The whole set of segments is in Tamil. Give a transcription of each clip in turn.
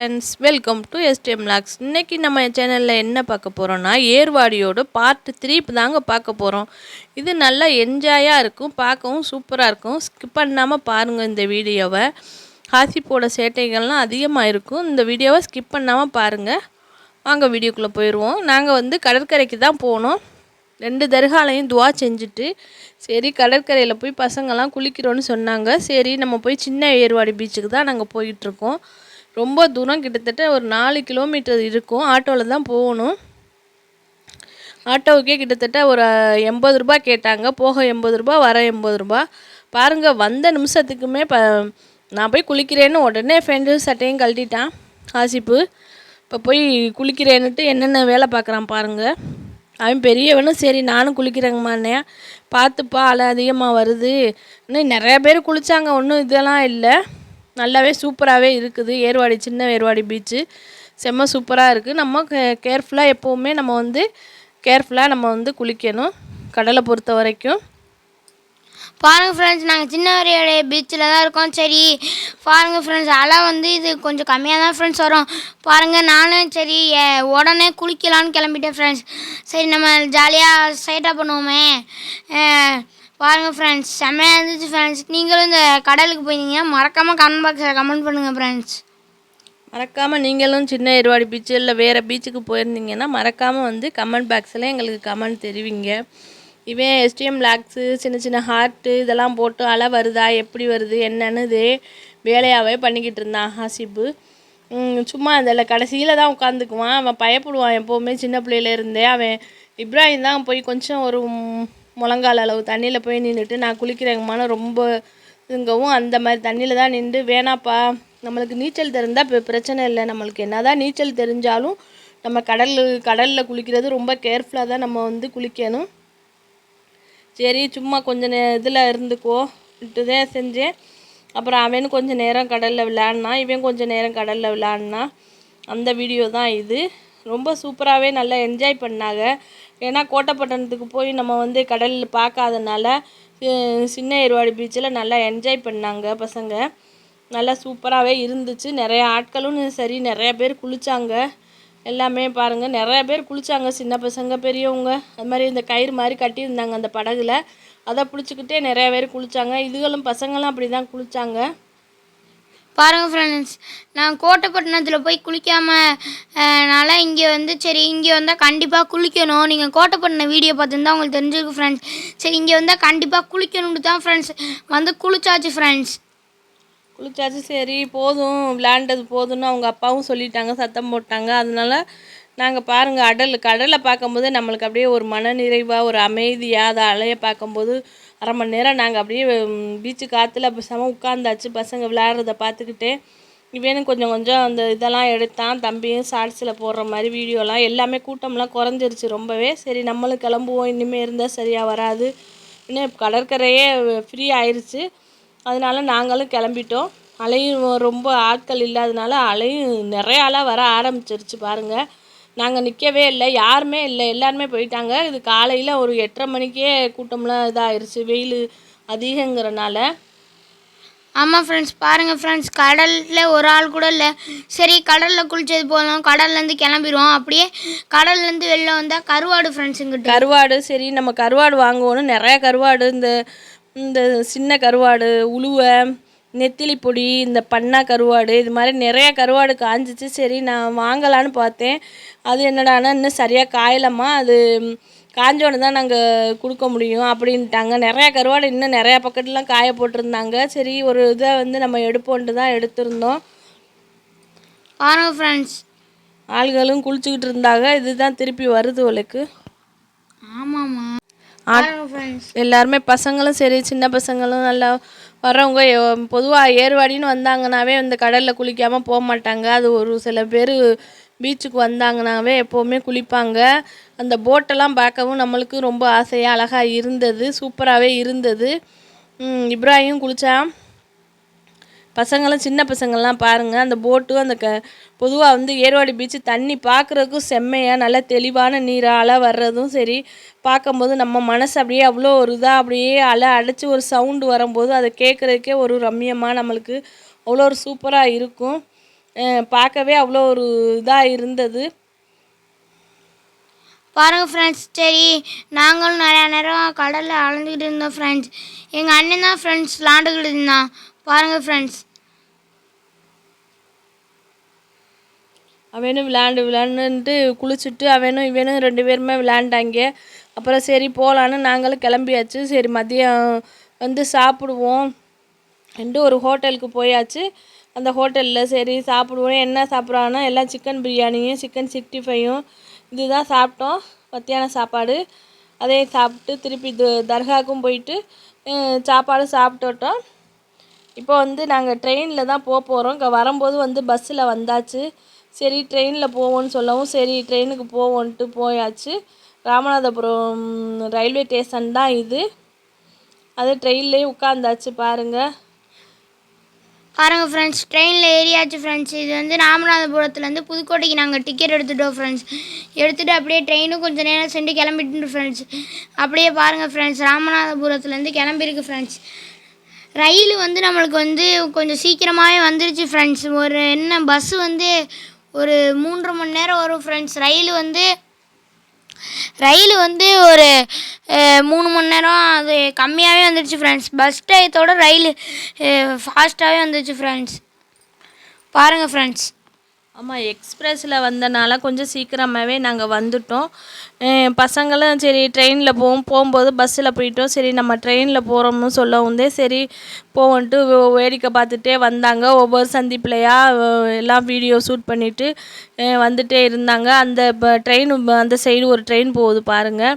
Friends welcome to STM logs இன்றைக்கி நம்ம சேனலில் என்ன பார்க்க போகிறோன்னா ஏர்வாடியோட பார்ட் த்ரீ தாங்க பார்க்க போகிறோம் இது நல்லா என்ஜாயாக இருக்கும் பார்க்கவும் சூப்பராக இருக்கும். ஸ்கிப் பண்ணாமல் பாருங்கள் இந்த வீடியோவை. ஹாசிப்போட சேட்டைகள்லாம் அதிகமாக இருக்கும். இந்த வீடியோவை ஸ்கிப் பண்ணாமல் பாருங்கள் வாங்க வீடியோக்குள்ளே போயிடுவோம் நாங்கள் வந்து கடற்கரைக்கு தான் போனோம். ரெண்டு தர்காலையும் துவா செஞ்சுட்டு சரி கடற்கரையில் போய் பசங்கள்லாம் குளிக்கிறோன்னு சொன்னாங்க. சரி நம்ம போய் சின்ன ஏர்வாடி பீச்சுக்கு தான் நாங்கள் போயிட்டுருக்கோம் ரொம்ப தூரம் கிட்டத்தட்ட ஒரு நாலு கிலோமீட்டர் இருக்கும். ஆட்டோவில் தான் போகணும். ஆட்டோவுக்கே கிட்டத்தட்ட ஒரு எண்பது ரூபா கேட்டாங்க. போக எண்பது ரூபா வர எண்பது ரூபா. பாருங்கள் வந்த நிமிஷத்துக்குமே ப நான் போய் குளிக்கிறேன்னு உடனே ஃப்ரெண்டு சட்டையும் கழட்டிட்டான் ஆசிப்பு. இப்போ போய் குளிக்கிறேன்னுட்டு என்னென்ன வேலை பார்க்குறான் பாருங்கள் அவன் பெரியவனும் சரி நானும் குளிக்கிறேங்கம்மாண்ணே பார்த்துப்பா அலை அதிகமாக வருது. இன்னும் நிறையா பேர் குளித்தாங்க ஒன்றும் இதெல்லாம் இல்லை. நல்லாவே சூப்பராகவே இருக்குது. ஏர்வாடி சின்ன ஏர்வாடி பீச்சு செம்ம சூப்பராக இருக்குது நம்ம கேர்ஃபுல்லாக எப்போவுமே நம்ம வந்து கேர்ஃபுல்லாக நம்ம வந்து குளிக்கணும். கடலை பொறுத்த வரைக்கும். பாருங்கள் ஃப்ரெண்ட்ஸ் நாங்கள் சின்ன வரையோடைய பீச்சில் தான் இருக்கோம். சரி பாருங்கள் ஃப்ரெண்ட்ஸ் அலை வந்து இது கொஞ்சம் கம்மியாக தான் ஃப்ரெண்ட்ஸ் வரும். பாருங்கள் நானும் சரி உடனே குளிக்கலான்னு கிளம்பிட்டேன் ஃப்ரெண்ட்ஸ் சரி நம்ம ஜாலியாக சைட்டாக பண்ணுவோமே. பாருங்கள் ஃப்ரெண்ட்ஸ் செம்மையாக இருந்துச்சு ஃப்ரெண்ட்ஸ் நீங்களும் இந்த கடலுக்கு போயிருந்தீங்கன்னா மறக்காமல் கமெண்ட் பாக்ஸில் கமெண்ட் பண்ணுங்கள் ஃப்ரெண்ட்ஸ் மறக்காமல் நீங்களும் சின்ன எருவாடி பீச்சு இல்லை வேறு பீச்சுக்கு போயிருந்தீங்கன்னா மறக்காமல் வந்து கமெண்ட் பாக்ஸில் எங்களுக்கு கமெண்ட் தெரிவிங்க. இவன் எஸ்டிஎம் லாக்ஸு சின்ன சின்ன ஹார்ட்டு இதெல்லாம் போட்டு அலை வருதா எப்படி வருது என்னன்னு இது வேலையாகவே பண்ணிக்கிட்டு இருந்தான் ஹாசிப்பு சும்மா அதில் கடைசியில் தான் உட்காந்துக்குவான் அவன் பயப்படுவான் எப்போவுமே சின்ன பிள்ளையில இருந்தே. அவன் இப்ராஹிம் தான் போய் கொஞ்சம் ஒரு முழங்கால் அளவு தண்ணியில் போய் நின்றுட்டு நான் குளிக்கிறேங்கம்மான்னு ரொம்ப இதுங்கவும் அந்த மாதிரி தண்ணியில் தான் நின்று வேணாப்பா நம்மளுக்கு நீச்சல் தெரிந்தால் இப்போ பிரச்சனை இல்லை நம்மளுக்கு என்ன தான் நீச்சல் தெரிஞ்சாலும் நம்ம கடல் கடலில் குளிக்கிறது ரொம்ப கேர்ஃபுல்லாக தான் நம்ம வந்து குளிக்கணும். சரி சும்மா கொஞ்சம் நே இதில் இருந்துக்கோ தான் செஞ்சேன். அப்புறம் அவனும் கொஞ்சம் நேரம் கடலில் விளையாடினான் இவன் கொஞ்சம் நேரம் கடலில் விளையாடினான். அந்த வீடியோ தான் இது. ரொம்ப சூப்பராகவே நல்லா என்ஜாய் பண்ணாங்க. ஏன்னா கோட்டப்பட்டணத்துக்கு போய் நம்ம வந்து கடல் பார்க்காதனால சின்ன ஏர்வாடி பீச்சில் நல்லா என்ஜாய் பண்ணாங்க பசங்க. நல்லா சூப்பராகவே இருந்துச்சு. நிறைய ஆட்களும் சரி நிறைய பேர் குளிச்சாங்க. எல்லாமே பாருங்கள் நிறைய பேர் குளித்தாங்க சின்ன பசங்க பெரியவங்க. அது மாதிரி இந்த கயிறு மாதிரி கட்டியிருந்தாங்க அந்த படகுல. அதை பிடிச்சிக்கிட்டே நிறைய பேர் குளித்தாங்க இதுகளும் பசங்களும் அப்படி தான் குளித்தாங்க பாருங்கள் ஃப்ரெண்ட்ஸ் நான் கோட்டைப்பட்டினத்தில் போய் குளிக்காமனால இங்கே வந்து சரி இங்கே வந்தால் கண்டிப்பாக குளிக்கணும். நீங்கள் கோட்டைப்பட்டினம் வீடியோ பார்த்துருந்தா உங்களுக்கு தெரிஞ்சிருக்கு ஃப்ரெண்ட்ஸ் சரி இங்கே வந்தால் கண்டிப்பாக குளிக்கணும்னு தான் ஃப்ரெண்ட்ஸ் வந்து குளிச்சாச்சு ஃப்ரெண்ட்ஸ் குளிச்சாச்சு சரி போதும். விளையாண்டது போதும்னு அவங்க அப்பாவும் சொல்லிட்டாங்க சத்தம் போட்டாங்க. அதனால நாங்கள் பாருங்கள் அடல் கடலை பார்க்கும்போது நம்மளுக்கு அப்படியே ஒரு மன நிறைவாக ஒரு அமைதியாக அதை அலைய பார்க்கும்போது அரை மணி நேரம் நாங்கள் அப்படியே பீச்சு காற்றுல பேசாம உட்காந்தாச்சு பசங்க விளையாடுறத பார்த்துக்கிட்டே இவனும் கொஞ்சம் கொஞ்சம் அந்த இதெல்லாம் எடுத்தான். தம்பியும் ஷார்ட்ஸில் போடுற மாதிரி வீடியோலாம் எல்லாமே கூட்டம்லாம் குறைஞ்சிருச்சு ரொம்பவே. சரி நம்மளும் கிளம்புவோம். இனிமேல் இருந்தால் சரியாக வராது. இன்னும் கடற்கரையே ஃப்ரீ ஆயிடுச்சு அதனால நாங்களும் கிளம்பிட்டோம். அலையும் ரொம்ப ஆட்கள் இல்லாதனால அலையும் நிறைய ஆளாக வர ஆரம்பிச்சிருச்சு பாருங்கள் நாங்கள் நிற்கவே இல்லை யாருமே இல்லை எல்லாருமே போயிட்டாங்க. இது காலையில் ஒரு எட்டரை மணிக்கே கூட்டம்லாம் இதாயிருச்சு வெயில் அதிகங்கிறனால. ஆமாம் ஃப்ரெண்ட்ஸ் பாருங்கள் ஃப்ரெண்ட்ஸ் கடலில் ஒரு ஆள் கூட இல்லை. சரி கடலில் குளிச்சது போதும் கடல்லேருந்து கிளம்பிடுவோம் அப்படியே கடல்லேருந்து வெளில வந்தால் கருவாடு ஃப்ரெண்ட்ஸுங்கிட்ட கருவாடு சரி நம்ம கருவாடு வாங்குவோன்னு நிறைய கருவாடு இந்த இந்த சின்ன கருவாடு உளுவை நெத்திலி பொடி இந்த பண்ணா கருவாடு இது மாதிரி நிறைய கருவாடு காஞ்சிச்சு. சரி நான் வாங்கலான்னு பார்த்தேன். அது என்னடான்னா இன்னும் சரியாக காயலம்மா. அது காஞ்சோன்னு தான் நாங்கள் கொடுக்க முடியும் அப்படின்ட்டாங்க. நிறையா கருவாடு இன்னும் நிறையா பக்கெட்லாம் காய போட்டிருந்தாங்க. சரி ஒரு இதை வந்து நம்ம எடுப்போன்ட்டு தான் எடுத்திருந்தோம். பாருங்கள் ஃப்ரெண்ட்ஸ் ஆள்களும் குளிச்சுக்கிட்டு இருந்தாங்க. இதுதான் திருப்பி வருது உனக்கு ஆமாம்மா. எல்லாருமே பசங்களும் சரி சின்ன பசங்களும் நல்லா வர்றவங்க பொதுவாக ஏர்வாடின்னு வந்தாங்கனாவே இந்த கடலில் குளிக்காமல் போக மாட்டாங்க அது ஒரு சில பேர் பீச்சுக்கு வந்தாங்கனாவே எப்போவுமே குளிப்பாங்க. அந்த போட்டெல்லாம் பார்க்கவும் நம்மளுக்கு ரொம்ப ஆசையாக அழகாக இருந்தது. சூப்பராகவே இருந்தது. இப்ராஹிம் குளித்தான் பசங்களும் சின்ன பசங்கள்லாம் பாருங்கள் அந்த போட்டும் அந்த க பொதுவாக வந்து ஏர்வாடி பீச்சு தண்ணி பார்க்குறதுக்கும் செம்மையாக நல்லா தெளிவான நீராக அலை வர்றதும் சரி பார்க்கும்போது நம்ம மனசு அப்படியே அவ்வளோ ஒரு இதாக அப்படியே அலை அடைச்சி ஒரு சவுண்டு வரும்போது அதை கேட்குறதுக்கே ஒரு ரம்மியமாக நம்மளுக்கு அவ்வளோ ஒரு சூப்பராக இருக்கும். பார்க்கவே அவ்வளோ ஒரு இதாக இருந்தது. பாருங்க ஃப்ரெண்ட்ஸ் சரி நாங்களும் நிறையா நேரம் கடலில் அலைஞ்சிக்கிட்டு இருந்தோம் ஃப்ரெண்ட்ஸ் எங்கள் அண்ணன் தான் ஃப்ரெண்ட்ஸ் விளாண்டுக்கிட்டு இருந்தான். பாருங்கள் ஃப்ரெண்ட்ஸ் அவனும் விளாண்டு விளாண்டுன்ட்டு குளிச்சுட்டு அவனும் இவனும் ரெண்டு பேருமே விளாண்டாங்க அப்புறம் சரி போகலான்னு நாங்களும் கிளம்பியாச்சு. சரி மதியம் வந்து சாப்பிடுவோம். ரெண்டு ஒரு ஹோட்டலுக்கு போயாச்சு. அந்த ஹோட்டலில் சரி சாப்பிடுவோம். என்ன சாப்பிட்றாங்கன்னா எல்லாம் சிக்கன் பிரியாணியும் சிக்கன் சிக்ஸ்டி ஃபைவும் இதுதான் சாப்பிட்டோம். மத்தியான சாப்பாடு. அதே சாப்பிட்டு திருப்பி தர்காவுக்கும் போயிட்டு சாப்பாடு சாப்பிட்டுட்டோம். இப்போ வந்து நாங்கள் ட்ரெயினில் தான் போக போகிறோம் இங்கே வரும்போது வந்து பஸ்ஸில் வந்தாச்சு. சரி ட்ரெயினில் போவோம்னு சொல்லவும் சரி ட்ரெயினுக்கு போவோன்ட்டு போயாச்சு. ராமநாதபுரம் ரயில்வே ஸ்டேஷன் தான் இது. அது ட்ரெயின்லேயே உட்காந்தாச்சு பாருங்கள் பாருங்க ஃப்ரெண்ட்ஸ் ட்ரெயினில் ஏறியாச்சு ஃப்ரெண்ட்ஸ் இது வந்து ராமநாதபுரத்துலேருந்து புதுக்கோட்டைக்கு நாங்கள் டிக்கெட் எடுத்துட்டோம் ஃப்ரெண்ட்ஸ் எடுத்துகிட்டு அப்படியே ட்ரெயினும் கொஞ்சம் நேரம் சென்று கிளம்பிட்டு ஃப்ரெண்ட்ஸ் அப்படியே பாருங்கள் ஃப்ரெண்ட்ஸ் ராமநாதபுரத்துலேருந்து கிளம்பியிருக்கு ஃப்ரெண்ட்ஸ் ரயில் வந்து நம்மளுக்கு வந்து கொஞ்சம் சீக்கிரமாகவே வந்துருச்சு ஃப்ரெண்ட்ஸ் ஒரு என்ன பஸ்ஸு வந்து ஒரு மூன்று மணி நேரம் வரும் ஃப்ரெண்ட்ஸ் ரயில் வந்து ரயில் வந்து ஒரு மூணு மணி நேரம் அது கம்மியாகவே வந்துடுச்சு ஃப்ரெண்ட்ஸ் பஸ் டயத்தோட ரயில் ஃபாஸ்ட்டாகவே வந்துடுச்சு ஃப்ரெண்ட்ஸ் பாருங்கள் ஃப்ரெண்ட்ஸ் ஆமாம் எக்ஸ்பிரஸில் வந்தனால கொஞ்சம் சீக்கிரமாகவே நாங்கள் வந்துட்டோம். பசங்களும் சரி ட்ரெயினில் போவோம் போகும்போது பஸ்ஸில் போயிட்டோம். சரி நம்ம ட்ரெயினில் போகிறோம்னு சொல்ல வந்தே சரி போவோன்ட்டு வே- வேடிக்கை பார்த்துட்டே வந்தாங்க. ஒவ்வொரு சந்திப்புலையா எல்லாம் வீடியோ ஷூட் பண்ணிவிட்டு வந்துட்டே இருந்தாங்க. அந்த இப்போ ட்ரெயின் அந்த சைடு ஒரு ட்ரெயின் போகுது பாருங்கள்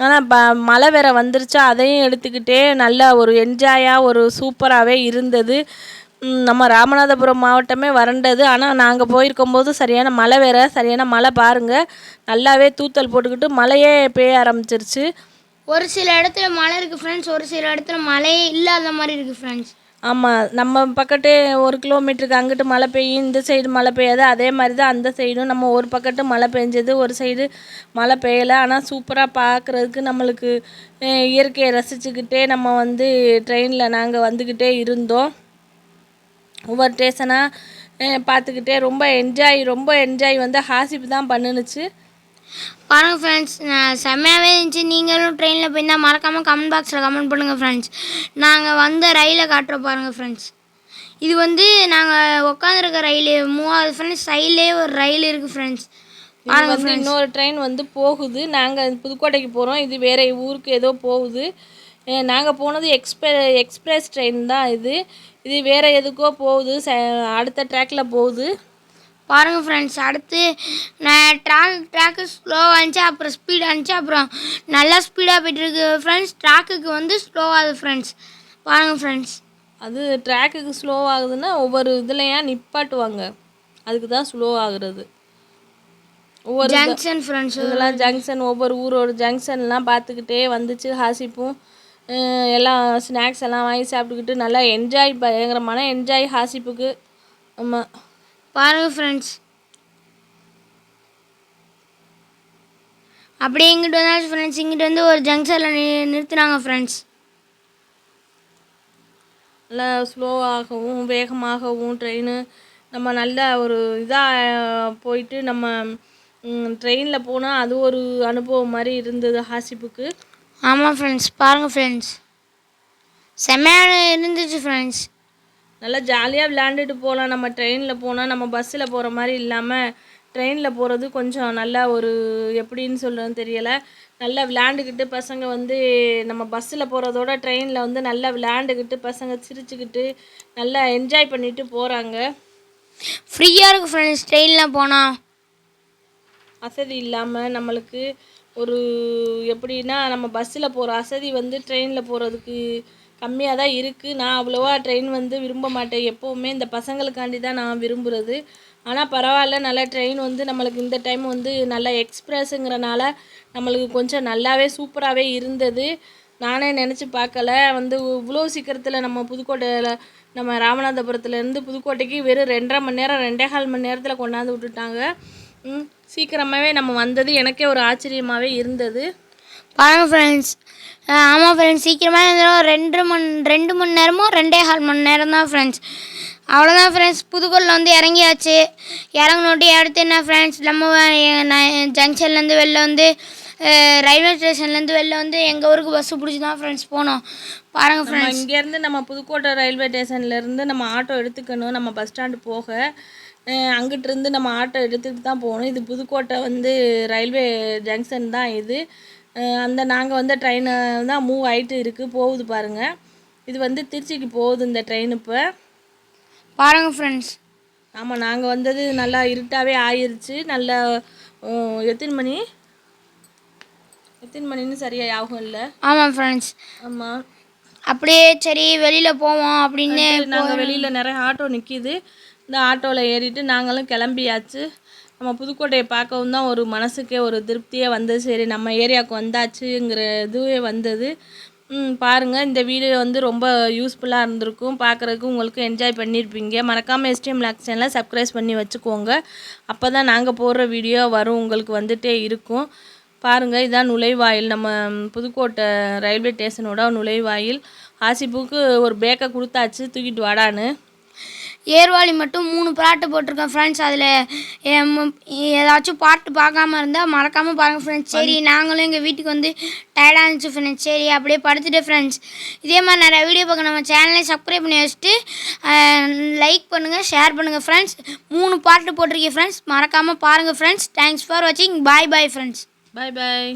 ஆனால் ப மழை வேற வந்துருச்சா? அதையும் எடுத்துக்கிட்டே நல்ல ஒரு என்ஜாயாக ஒரு சூப்பராகவே இருந்தது. நம்ம ராமநாதபுரம் மாவட்டமே வறண்டது. ஆனால் நாங்கள் போயிருக்கும்போது சரியான மழை வேற. சரியான மழை பாருங்கள் நல்லாவே தூத்தல் போட்டுக்கிட்டு மழையே பெய்ய ஆரம்பிச்சிருச்சு. ஒரு சில இடத்துல மழை இருக்குது ஃப்ரெண்ட்ஸ் ஒரு சில இடத்துல மழையே இல்லாத மாதிரி இருக்குது ஃப்ரெண்ட்ஸ் ஆமாம் நம்ம பக்கத்தே ஒரு கிலோமீட்டருக்கு அங்கிட்டு மழை பெய்யும் இந்த சைடு மழை பெய்யாது. அதே மாதிரி தான் அந்த சைடும் நம்ம ஒரு பக்கத்து மழை பெஞ்சது ஒரு சைடு மழை பெய்யலை. ஆனால் சூப்பராக பார்க்குறதுக்கு நம்மளுக்கு இயற்கையை ரசிச்சுக்கிட்டே நம்ம வந்து ட்ரெயினில் நாங்கள் வந்துக்கிட்டே இருந்தோம். ஒவ்வொரு ஸ்டேஷனாக பார்த்துக்கிட்டே ரொம்ப என்ஜாய் ரொம்ப என்ஜாய் வந்து ஹாசிப் தான் பண்ணுனுச்சு. பாருங்கள் ஃப்ரெண்ட்ஸ் செம்மையாகவே இருந்துச்சு. நீங்களும் ட்ரெயினில் போயிருந்தால் மறக்காமல் கமெண்ட் பாக்ஸில் கமெண்ட் பண்ணுங்கள் ஃப்ரெண்ட்ஸ் நாங்கள் வந்த ரயிலை காட்டுறோம் பாருங்கள் ஃப்ரெண்ட்ஸ் இது வந்து நாங்கள் உட்காந்துருக்க ரயில் மூவாவது ஃப்ரெண்ட்ஸ் சைட்லேயே ஒரு ரயில் இருக்குது ஃப்ரெண்ட்ஸ் இது வந்து இன்னொரு ட்ரெயின் வந்து போகுது. நாங்கள் புதுக்கோட்டைக்கு போகிறோம் இது வேற ஊருக்கு ஏதோ போகுது. நாங்கள் போனது எக்ஸ்பிர எக்ஸ்பிரஸ் ட்ரெயின் தான் இது. இது வேற எதுக்கோ போகுது ச அடுத்த ட்ராக்ல போகுது. பாருங்கள் ஃப்ரெண்ட்ஸ் அடுத்து நான் ட்ராக் ட்ராக்கு ஸ்லோவாக இருந்துச்சு அப்புறம் ஸ்பீடாக இருந்துச்சு அப்புறம் நல்லா ஸ்பீடாக போயிட்டுருக்கு. ஃப்ரெண்ட்ஸ் ட்ராக்குக்கு வந்து ஸ்லோவாகுது ஃப்ரெண்ட்ஸ் பாருங்கள் ஃப்ரெண்ட்ஸ் அது ட்ராக்குக்கு ஸ்லோ ஆகுதுன்னா ஒவ்வொரு இதுலையா நிப்பாட்டுவாங்க. அதுக்கு தான் ஸ்லோ ஆகுறது. ஒவ்வொரு ஜங்ஷன் ஃப்ரெண்ட்ஸ் இதெல்லாம் ஜங்ஷன் ஒவ்வொரு ஊரோட ஜங்ஷன்லாம் பார்த்துக்கிட்டே வந்துச்சு ஹாசிப்பும். எல்லாம் ஸ்நாக்ஸ் எல்லாம் வாங்கி சாப்பிட்டுக்கிட்டு நல்லா என்ஜாய் பயங்கரமான என்ஜாய் ஹாசிப்புக்கு. ஆமாம் பாருங்கள் ஃப்ரெண்ட்ஸ் அப்படியே இங்கிட்டு வந்தாச்சு ஃப்ரெண்ட்ஸ் இங்கிட்டு வந்து ஒரு ஜங்ஷனில் நி நிறுத்துனாங்க ஃப்ரெண்ட்ஸ் நல்லா ஸ்லோவாகவும் வேகமாகவும் ட்ரெயின் நம்ம நல்ல ஒரு இதாக போயிட்டு நம்ம ட்ரெயினில் போனால் அது ஒரு அனுபவம் மாதிரி இருந்தது ஹாசிப்புக்கு. ஆமாம் ஃப்ரெண்ட்ஸ் பாருங்கள் ஃப்ரெண்ட்ஸ் செம்மையான இருந்துச்சு ஃப்ரெண்ட்ஸ் நல்லா ஜாலியாக விளையாண்டுட்டு போகலாம் நம்ம ட்ரெயினில் போனால் நம்ம பஸ்ஸில் போகிற மாதிரி இல்லாமல் ட்ரெயினில் போகிறது கொஞ்சம் நல்லா ஒரு எப்படின்னு சொல்கிறதுன்னு தெரியலை. நல்லா விளையாண்டுக்கிட்டு பசங்க வந்து நம்ம பஸ்ஸில் போகிறதோட ட்ரெயினில் வந்து நல்லா விளையாண்டுக்கிட்டு பசங்க சிரிச்சுக்கிட்டு நல்லா என்ஜாய் பண்ணிட்டு போகிறாங்க ஃப்ரீயாக இருக்குது ஃப்ரெண்ட்ஸ் ட்ரெயினில் போனால் வசதி இல்லாமல் நம்மளுக்கு ஒரு எப்படின்னா நம்ம பஸ்ஸில் போகிற வசதி வந்து ட்ரெயினில் போகிறதுக்கு கம்மியாக தான் இருக்குது நான் அவ்வளோவா ட்ரெயின் வந்து விரும்ப மாட்டேன். எப்போவுமே இந்த பசங்களுக்காண்டி தான் நான் விரும்புகிறது ஆனால் பரவாயில்ல. நல்லா ட்ரெயின் வந்து நம்மளுக்கு இந்த டைம் வந்து நல்லா எக்ஸ்ப்ரெஸ்ஸுங்கிறனால நம்மளுக்கு கொஞ்சம் நல்லாவே சூப்பராகவே இருந்தது. நானே நினச்சி பார்க்கல. வந்து இவ்வளோ சீக்கிரத்தில் நம்ம புதுக்கோட்டையில் நம்ம ராமநாதபுரத்துலேருந்து புதுக்கோட்டைக்கு வெறும் ரெண்டரை மணி நேரம் ரெண்டே கால் மணி நேரத்தில் கொண்டாந்து விட்டுட்டாங்க. சீக்கிரமாகவே நம்ம வந்தது எனக்கே ஒரு ஆச்சரியமாகவே இருந்தது. பாருங்கள் ஃப்ரெண்ட்ஸ் ஆமாம் ஃப்ரெண்ட்ஸ் சீக்கிரமாக இருந்தோம் ரெண்டு மணி ரெண்டு மணி நேரமோ ரெண்டே கால் மணி நேரம் தான் ஃப்ரெண்ட்ஸ் அவ்வளோதான் ஃப்ரெண்ட்ஸ் புதுக்கோட்டில் வந்து இறங்கியாச்சு. இறங்கினோட்டி அடுத்து என்ன ஃப்ரெண்ட்ஸ் நம்ம ஜங்ஷன்லேருந்து வெளில வந்து ரயில்வே ஸ்டேஷன்லேருந்து வெளில வந்து எங்கள் ஊருக்கு பஸ்ஸு பிடிச்சி தான் ஃப்ரெண்ட்ஸ் போனோம் பாருங்கள் ஃப்ரெண்ட்ஸ் இங்கேருந்து நம்ம புதுக்கோட்டை ரயில்வே ஸ்டேஷன்லேருந்து நம்ம ஆட்டோ எடுத்துக்கணும். நம்ம பஸ் ஸ்டாண்டு போக அங்கிட்டிருந்து நம்ம ஆட்டோ எடுத்துகிட்டு தான் போகணும். இது புதுக்கோட்டை வந்து ரயில்வே ஜங்ஷன் தான் இது. அந்த நாங்கள் வந்து ட்ரெயினை தான் மூவ் ஆகிட்டு இருக்குது போகுது பாருங்கள் இது வந்து திருச்சிக்கு போகுது இந்த ட்ரெயின் இப்போ. பாருங்கள் ஃப்ரெண்ட்ஸ் ஆமாம் நாங்கள் வந்தது நல்லா இருட்டாகவே ஆயிருச்சு. நல்லா எத்தனை மணி? எத்தனை மணின்னு சரியா ஞாபகம் இல்லை? ஆமாம் ஃப்ரெண்ட்ஸ் ஆமாம் அப்படியே சரி வெளியில் போவோம் அப்படின்னு நாங்கள் வெளியில் நிறைய ஆட்டோ நிற்கிது இந்த ஆட்டோவில் ஏறிட்டு நாங்களும் கிளம்பியாச்சு. நம்ம புதுக்கோட்டையை பார்க்கவும் தான் ஒரு மனசுக்கே ஒரு திருப்தியே வந்தது சரி நம்ம ஏரியாவுக்கு வந்தாச்சுங்கிற இதுவே வந்தது. பாருங்கள் பாருங்க இந்த வீடியோ வந்து ரொம்ப யூஸ்ஃபுல்லாக இருந்திருக்கும். பார்க்குறதுக்கு உங்களுக்கு என்ஜாய் பண்ணியிருப்பீங்க. மறக்காமல் எஸ்டிஎம் லாக் சேனலை சப்ஸ்கிரைப் பண்ணி வச்சுக்கோங்க. அப்போ தான் நாங்கள் போடுற வீடியோ வரும் உங்களுக்கு வந்துட்டே இருக்கும். பாருங்கள் இதான் நுழைவாயில். நம்ம புதுக்கோட்டை ரயில்வே ஸ்டேஷனோட நுழைவாயில். ஆசிப்புக்கு ஒரு பேக்கை கொடுத்தாச்சு. தூக்கிட்டு வாடான்னு. ஏர்வாளி மட்டும் மூணு பாட்டு போட்டிருக்கேன் ஃப்ரெண்ட்ஸ் அதில் ஏதாச்சும் பாட்டு பார்க்காம இருந்தால் மறக்காமல் பாருங்கள் ஃப்ரெண்ட்ஸ் சரி நாங்களும் எங்கள் வீட்டுக்கு வந்து டயர்டாக இருந்துச்சு ஃப்ரெண்ட்ஸ் சரி அப்படியே படுத்துட்டு ஃப்ரெண்ட்ஸ் இதே மாதிரி நிறைய வீடியோ பார்க்க நம்ம சேனலை சப்ஸ்கிரைப் பண்ணி வச்சுட்டு லைக் பண்ணுங்கள் ஷேர் பண்ணுங்கள் ஃப்ரெண்ட்ஸ் மூணு பாட்டு போட்டிருக்கேன் ஃப்ரெண்ட்ஸ் மறக்காமல் பாருங்கள் ஃப்ரெண்ட்ஸ் தேங்க்ஸ் ஃபார் வாட்சிங் பாய் பாய் ஃப்ரெண்ட்ஸ் பாய் பாய்